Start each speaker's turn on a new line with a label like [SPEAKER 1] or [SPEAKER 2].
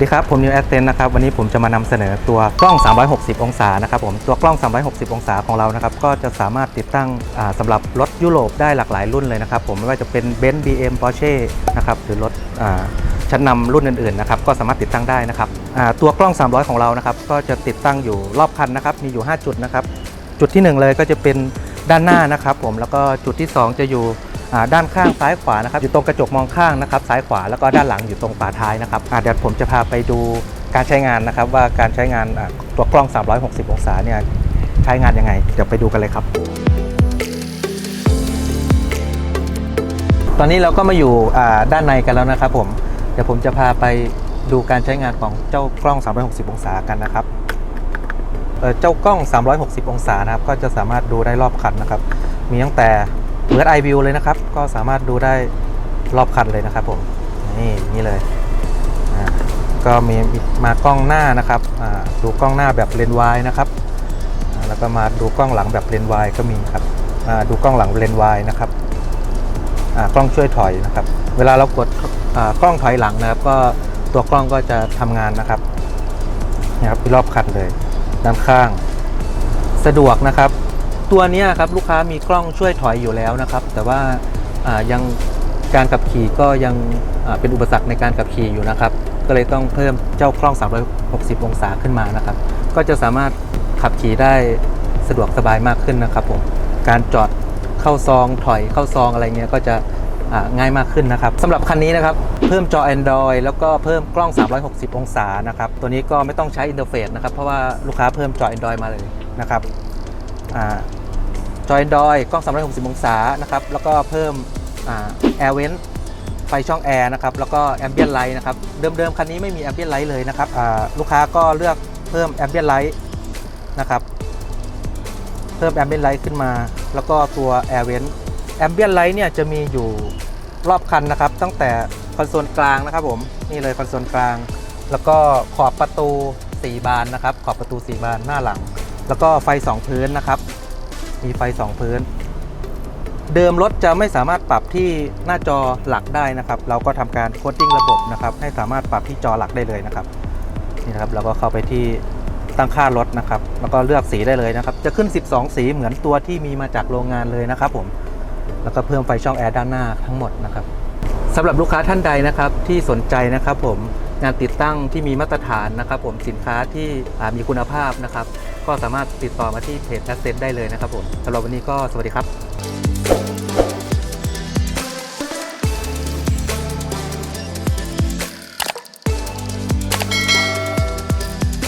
[SPEAKER 1] วัสดีครับ ผมนิวแอสเซนนะครับ วันนี้ผมจะมานำเสนอตัวกล้อง 360 องศานะครับผมตัวกล้อง 360 องศาของเรานะครับก็จะสามารถติดตั้งอ่าสำหรับรถยุโรปได้หลากหลายรุ่นเลยนะครับผมไม่ว่าจะเป็น b e n z BM Porsche นะครับหรือรถอชั้นนำรุ่นอื่นๆนะครับก็สามารถติดตั้งได้นะครับตัวกล้อง 300 ของเรานะครับก็จะติดตั้งอยู่รอบคันนะครับมีอยู่ 5 จุดนะครับจุดที่ 1 เลยก็จะเป็นด้านหน้านะครับผมแล้วก็จุดที่ 2 จะอยู่ ด้านข้างซ้ายขวานะครับอยู่ตรงกระจกมองข้างนะครับซ้ายขวาแล้วก็ด้านหลังอยู่ตรงฝาท้ายนะครับเดี๋ยวผมจะพาไปดูการใช้งานนะครับ ว่าการใช้งานตัวกล้อง 360 องศาเนี่ยใช้งานยังไง เดี๋ยวไปดูกันเลยครับ ตอนนี้เราก็มาอยู่ด้านในกันแล้วนะครับผมเดี๋ยวผมจะพาไปดูการใช้งานของเจ้ากล้อง 360 องศากันนะครับเจ้ากล้อง 360 องศานะครับก็จะสามารถดูได้รอบคันนะครับ มีตั้งแต่ เบิร์ดไอวิวเลยนะครับ ก็สามารถดูได้รอบคันเลยนะครับผม นี่นี่เลย ก็มีมากล้องหน้านะครับดูกล้องหน้าแบบเลนส์วายนะครับ แล้วก็มาดูกล้องหลังแบบเลนส์วายก็มีครับดูกล้องหลังเลนส์วายนะครับกล้องช่วยถอยนะครับ เวลาเรากดกล้องถอยหลังนะครับ ก็ตัวกล้องก็จะทำงานนะครับนะครับรอบคันเลย ด้านข้าง สะดวกนะครับ ตัวนี้ครับลูกค้ามีกล้องช่วยถอยอยู่แล้วนะครับ แต่ว่าายังการขับขี่ก็ยังเป็นอุปสรรคในการขับขี่อยู่นะครับ ก็เลยต้องเพิ่มเจ้ากล้อง 360 องศาขึ้นมานะครับ ก็จะสามารถขับขี่ได้สะดวกสบายมากขึ้นนะครับผมการจอดเข้าซองถอยเข้าซองอะไรเงี้ยก็จะง่ายมากขึ้นนะครับสำหรับคันนี้นะครับ เพิ่มจอ Android แล้วก็เพิ่มกล้อง 360 องศานะครับ ตัวนี้ก็ไม่ต้องใช้อินเทอร์เฟซนะครับ เพราะว่าลูกค้าเพิ่มจอ Android มาเลยนะครับ อ่าจอ Android กล้อง 360 องศานะครับแล้วก็เพิ่มแอ่า Air Vent ไฟช่องแอร์นะครับแล้วก็ Ambient Light นะครับเดิมๆคันนี้ไม่มี Ambient Light เลยนะครับลูกค้าก็เลือกเพิ่ม Ambient Light นะครับเพิ่ม Ambient Light ขึ้นมา แล้วก็ตัว Air Vent Ambient Light เนี่ยจะมีอยู่รอบคันนะครับ ตั้งแต่คอนโซลกลางนะครับผมนี่เลยคอนโซลกลาง แล้วก็ขอบประตู 4 บานนะครับ ขอบประตู 4 บานหน้าหลัง แล้วก็ไฟ 2 พื้นนะครับ มีไฟ 2 พื้น เดิมรถจะไม่สามารถปรับที่หน้าจอหลักได้นะครับ เราก็ทำการโคดดิ้งระบบนะครับ ให้สามารถปรับที่จอหลักได้เลยนะครับนี่นะครับเราก็เข้าไปที่ตั้งค่ารถนะครับ แล้วก็เลือกสีได้เลยนะครับ จะขึ้น 12 สีเหมือนตัวที่มีมาจากโรงงานเลยนะครับ ผม แล้วก็เพิ่มไฟช่องแอร์ด้านหน้าทั้งหมดนะครับสำหรับลูกค้าท่านใดนะครับที่สนใจนะครับผม งานติดตั้งที่มีมาตรฐานนะครับผมสินค้าที่มีคุณภาพนะครับ ก็สามารถติดต่อมาที่เพจแอสเซนได้เลยนะครับผมสำหรับวันนี้ก็สวัสดีครับ